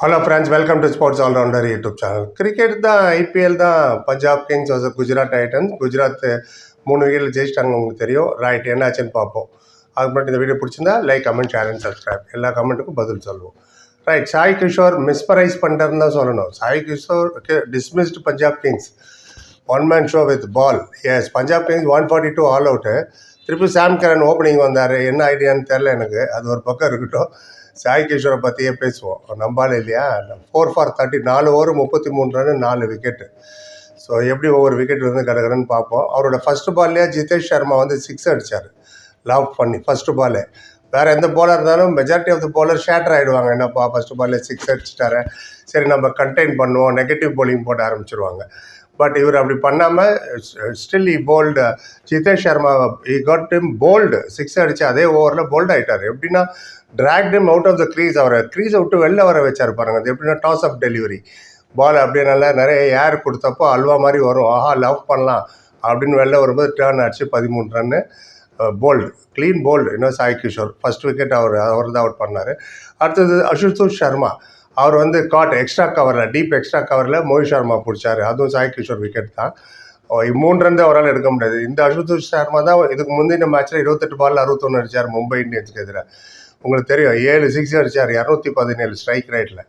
Hello friends welcome to sports all rounder YouTube channel cricket தான் IPL தான் Punjab Kings versus Gujarat Titans Gujarat மூணு விக்கெட்டில் ஜெயிச்சிட்டாங்க உங்களுக்கு தெரியும். ரைட் என்னாச்சுன்னு பார்ப்போம். அதுக்கு மட்டும் இந்த வீடியோ பிடிச்சிருந்தா like comment share and subscribe எல்லா கமெண்ட்டுக்கும் பதில் சொல்லுவோம். ரைட் சாய் கிஷோர் மிஸ்பரைஸ் பண்ணுறதுன்னு தான் சொல்லணும். Sai Kishore dismissed Punjab Kings one man show with ball as Punjab Kings one forty two all out திருப்பி சாம் கரன் ஓப்பனிங் வந்தார். என்ன ஐடியான்னு தெரில எனக்கு. அது ஒரு பக்கம் இருக்கட்டும். சாய் கிஷோரை பற்றியே பேசுவோம் நம்பால் இல்லையா? ஃபோர் ஃபார் தேர்ட்டி நாலு ஓவர் முப்பத்தி மூணு ரன் நாலு விக்கெட்டு ஸோ எப்படி ஒவ்வொரு விக்கெட் வந்து கிடக்குறன்னு பார்ப்போம். அவரோட ஃபஸ்ட்டு பால்லேயே ஜிதேஷ் சர்மா வந்து சிக்ஸ் அடித்தார் லாக் பண்ணி ஃபஸ்ட்டு பாலே வேறு எந்த பாலர் இருந்தாலும் majority of the bowler shatter ஆகிடுவாங்க என்னப்பா ஃபஸ்ட்டு பால்லே சிக்ஸ் அடிச்சிட்டாரு. சரி நம்ம கண்டெயின் பண்ணுவோம். நெகட்டிவ் போலிங் போட ஆரம்பிச்சிருவாங்க. பட் இவர் அப்படி பண்ணாமல் still he bowled Jitesh Sharma he got him bowled six அடித்து அதே ஓவரில் போல்ட் ஆகிட்டார் எப்படின்னா drag him out of the crease அவரை. க்ரீஸை விட்டு வெளில வர வச்சார் பாருங்க. அது எப்படின்னா டாஸ் அப் டெலிவரி பால் அப்படியே நல்லா நிறைய ஏர் கொடுத்தப்போ அல்வா மாதிரி வரும். ஆஹா லவ் பண்ணலாம். அப்படின்னு வெளில வரும்போது டேர்ன் அடிச்சு பதிமூணு ரன்னு போல்டு க்ளீன் போல்டு இன்னும் சாய் கிஷோர். ஃபர்ஸ்ட் விக்கெட் அவர் அவர் தான் அவுட் பண்ணார். அடுத்தது அசுதோஷ் சர்மா. அவர் வந்து காட் எக்ஸ்ட்ரா கவரில் டீப் எக்ஸ்ட்ரா கவரில் மோஹித் சர்மா பிடிச்சாரு. அதுவும் சாய் கிஷோர் விக்கெட் தான். அஹ் மூணு ரன் அவரால் எடுக்க முடியாது. இந்த அசுதோஷ் சர்மா தான் இதுக்கு முந்தின மேட்ச்சில் இருபத்தெட்டு பால் அறுபத்தொன்று அடிச்சார் மும்பை இந்தியன்ஸ்க்கு எதிராக உங்களுக்கு தெரியும் ஏழு சிக்ஸ் அடிச்சார் இரநூத்தி பதினேழு ஸ்ட்ரைக் ரேட்டில்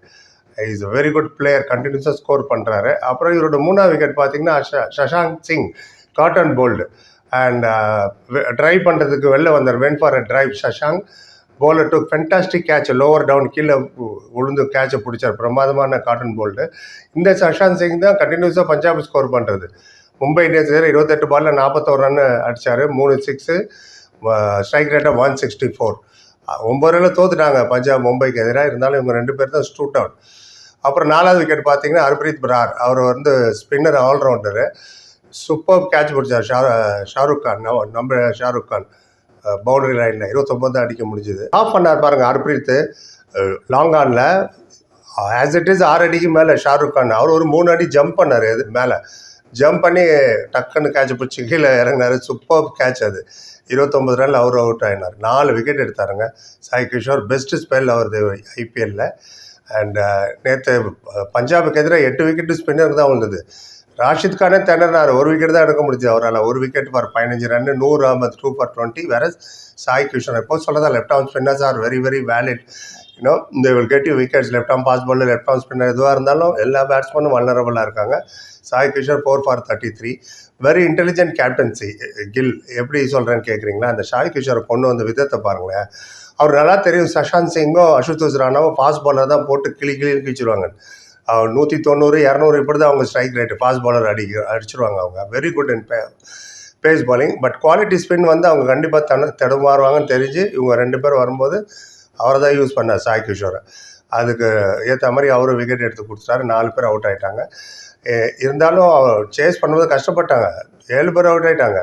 is a very good player கண்டினியூஸாக ஸ்கோர் பண்ணுறாரு அப்புறம் இவரோட மூணாவது விக்கெட் பார்த்தீங்கன்னா ஷ- Shashank Singh caught and bowled and try பண்ணுறதுக்கு வெளில வந்தார். Went for a drive Shashank. Bowler to fantastic catch lower down கீழே உளுந்து கேட்சை பிடிச்சார் பிரமாதமான காட்டன் போல்டு இந்த சஷாந்த் சிங் தான் கண்டினியூஸாக பஞ்சாப் ஸ்கோர் பண்ணுறது மும்பை இந்தியன்ஸ் எதிராக இருபத்தெட்டு பாலில் நாற்பத்தோரு ரன் அடிச்சார் மூணு சிக்ஸு ஸ்ட்ரைக் ரேட்டாக ஒன் சிக்ஸ்டி ஃபோர் ஒம்பது ரனில் தோத்துட்டாங்க பஞ்சாப் மும்பைக்கு எதிராக இருந்தாலும் இவங்க ரெண்டு பேர் தான் ஸ்டூட் அவுட் அப்புறம் நாலாவது விக்கெட் பார்த்தீங்கன்னா ஹர்பிரீத் பிரார் அவர் வந்து ஸ்பின்னர் ஆல்ரவுண்டரு சூப்பர் கேட்ச் பிடிச்சார் ஷா ஷாருக் கான் நம்ம ஷாருக் கான் பவுண்டரி லைனில் இருபத்தொம்பது தான் அடிக்க முடிஞ்சுது. ஆஃப் பண்ணார் பாருங்கள் ஹர்ப்ரீத். லாங் ஆனில் ஆஸ் இட் இஸ் ஆறு அடிக்கு மேலே ஷாருக் கான். அவர் ஒரு மூணு அடி ஜம்ப் பண்ணார் அது மேலே. ஜம்ப் பண்ணி டக்குன்னு கேட்ச் பிடிச்சி கீழே இறங்கினார். சூப்பர் கேட்ச் அது. இருபத்தொம்பது ரனில் அவர் அவுட் ஆகினார் நாலு விக்கெட் எடுத்தாருங்க. சாய் கிஷோர் பெஸ்ட் ஸ்பெல் அவரது ஐபிஎல்லில் அண்ட் நேற்று பஞ்சாபுக்கு எதிராக எட்டு விக்கெட்டு ஸ்பின்னர் தான் வந்தது ராஷித் கானே திணறினார் ஒரு விக்கெட் தான் எடுக்க முடிஞ்சது அவரால். ஒரு விக்கெட் ஃபார் பதினஞ்சு ரன் நூறு அஹமத் டூ ஃபார் டுவெண்ட்டி வேற சாய் கிஷோர் எப்போ சொல்லதான் left arm spinners are very very valid you know இந்த will get you wickets left arm pace ball left arm spinner எதுவாக இருந்தாலும் எல்லா பேட்ஸ்மேனும் வல்லரபுளாக இருக்காங்க. Sai Kishore four for thirty three very intelligent captaincy Gill எப்படி சொல்கிறேன்னு கேட்குறீங்களா அந்த சாய் கிஷோரை கொண்டு வந்த விதத்தை பாருங்களேன். அவர் நல்லா தெரியும். சஷாந்த் சிங்கும் அசுதோஷ் ராணாவும் ஃபாஸ்ட் பாலர் தான் போட்டு கிளி கிளி கிழிச்சிருவாங்க நூற்றி தொண்ணூறு இரநூறு இப்படி தான் அவங்க ஸ்ட்ரைக் ரேட்டு ஃபாஸ்ட் பாலர் அடிக்க அடிச்சிருவாங்க அவங்க. Very good in pay pace bowling but quality spin வந்து அவங்க கண்டிப்பாக தன தடுமாறுவாங்கன்னு தெரிஞ்சு இவங்க ரெண்டு பேர் வரும்போது அவரை தான் யூஸ் பண்ணார் சாய் கிஷோரை. அதுக்கு ஏற்ற மாதிரி அவரும் விக்கெட் எடுத்து கொடுத்துட்டாரு. நாலு பேர் அவுட் ஆகிட்டாங்க எ- இருந்தாலும் சேஸ் பண்ணும்போது கஷ்டப்பட்டாங்க. ஏழு பேர் அவுட் ஆகிட்டாங்க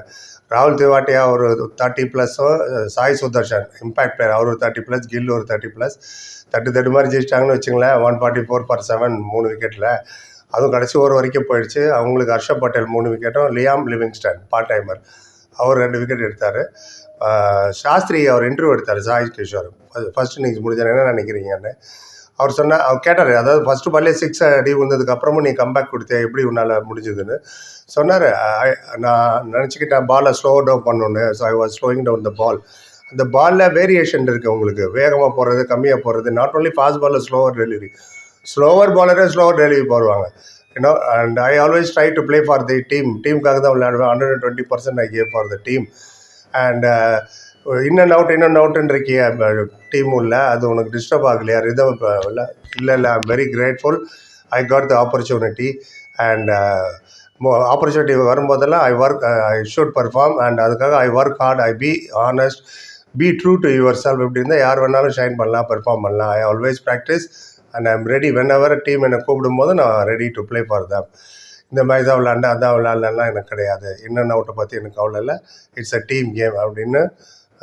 ராகுல் திவாட்டியா ஒரு தேர்ட்டி ப்ளஸ்ஸும் சாய் சுதர்ஷன் இம்பாக்ட் பிளேயர் அவர் ஒரு தேர்ட்டி ப்ளஸ் கில் ஒரு தேர்ட்டி ப்ளஸ் தட்டு தட்டு மாதிரி ஜெயிச்சிட்டாங்கன்னு வச்சுங்களேன் one forty four for seven மூணு விக்கெட்டில் அதுவும் கடைசி ஓவர் வரைக்கும் போயிடுச்சு. அவங்களுக்கு ஹர்ஷப் பட்டேல் மூணு விக்கெட்டும் லியாம் லிவிங்ஸ்டன் பார்ட் டைமர் அவர் ரெண்டு விக்கெட் எடுத்தார். சாஸ்திரி அவர் இன்டர்வியூ எடுத்தார் சாய் கிஷோர் ஃபர்ஸ்ட் இன்னிங்ஸ் முடிஞ்சா என்ன நினைக்கிறீங்கன்னு. அவர் சொன்னார் அவர் கேட்டார் அதாவது ஃபஸ்ட்டு பால்லே சிக்ஸ் அடி விழுந்ததுக்கு அப்புறமும் நீ கம்பேக் கொடுத்தியா எப்படி உன்னால் முடிஞ்சதுன்னு. சொன்னார் நான் நினச்சிக்கிட்டேன் பாலை ஸ்லோ டவுன் பண்ணணுன்னு so I was slowing down the ball அந்த பாலில் வேரியேஷன் இருக்குது உங்களுக்கு. வேகமாக போகிறது கம்மியாக போகிறது நாட் ஓன்லி ஃபாஸ்ட் பாலில் ஸ்லோவர் டெலிவரி ஸ்லோவர் பாலரே ஸ்லோவர் டெலிவரி போடுவாங்க. You know and I always try to play for the team டீமுக்காக தான் விளையாடுவேன். Hundred and twenty percent I gave for the team and in and out in and அவுட்னு இருக்கிய team அது உனக்கு disturb ஆகலையா rhythm இல்லை இல்லை இல்லை I'm very grateful I got the opportunity and opportunity வரும்போதெல்லாம் I work I should perform and அதுக்காக I work hard I be honest be true to yourself இப்படி இருந்தால் யார் வேணாலும் ஷைன் பண்ணலாம் பெர்ஃபார்ம் பண்ணலாம். I always practise and I'm ready whenever team என்னை கூப்பிடும்போது நான் ready to play for them இந்த மாதிரி தான் விளாண்டா அதான் விளாட்லாம் எனக்கு கிடையாது. இன்னன் அவுட்டை பற்றி எனக்கு கவலை இல்லை. இட்ஸ் அ டீம் கேம் அப்படின்னு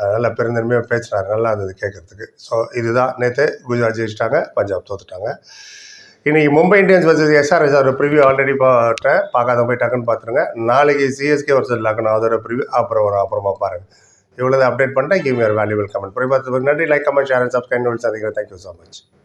அதனால் பெருந்தன்மையாக பேசுனாரு நல்லா இருந்தது கேட்கறதுக்கு. ஸோ இதுதான். நேற்று குஜராத் ஜெயிச்சிட்டாங்க பஞ்சாப் தோத்துட்டாங்க. இன்றைக்கி மும்பை இந்தியன்ஸ் வர்சஸ் எஸ்ஆர்எஸ் அதோட ப்ரிவியூ ஆல்ரெடி பார்த்தேன். பார்க்காத போய் டக்குன்னு பார்த்துருங்க. நாளைக்கு சிஎஸ்கே வர்சஸ் லக்னோ அதோட ப்ரிவியூ அப்புறம் வரும் அப்புறமா பாருங்கள் இவ்வளோ அப்டேட் பண்ணிட்டேன். கிவ் யூர் வேல்யூபிள் கமெண்ட் போய் பார்த்து நன்றி. Like comment share and subscribe சந்திக்கிறேன். Thank you so much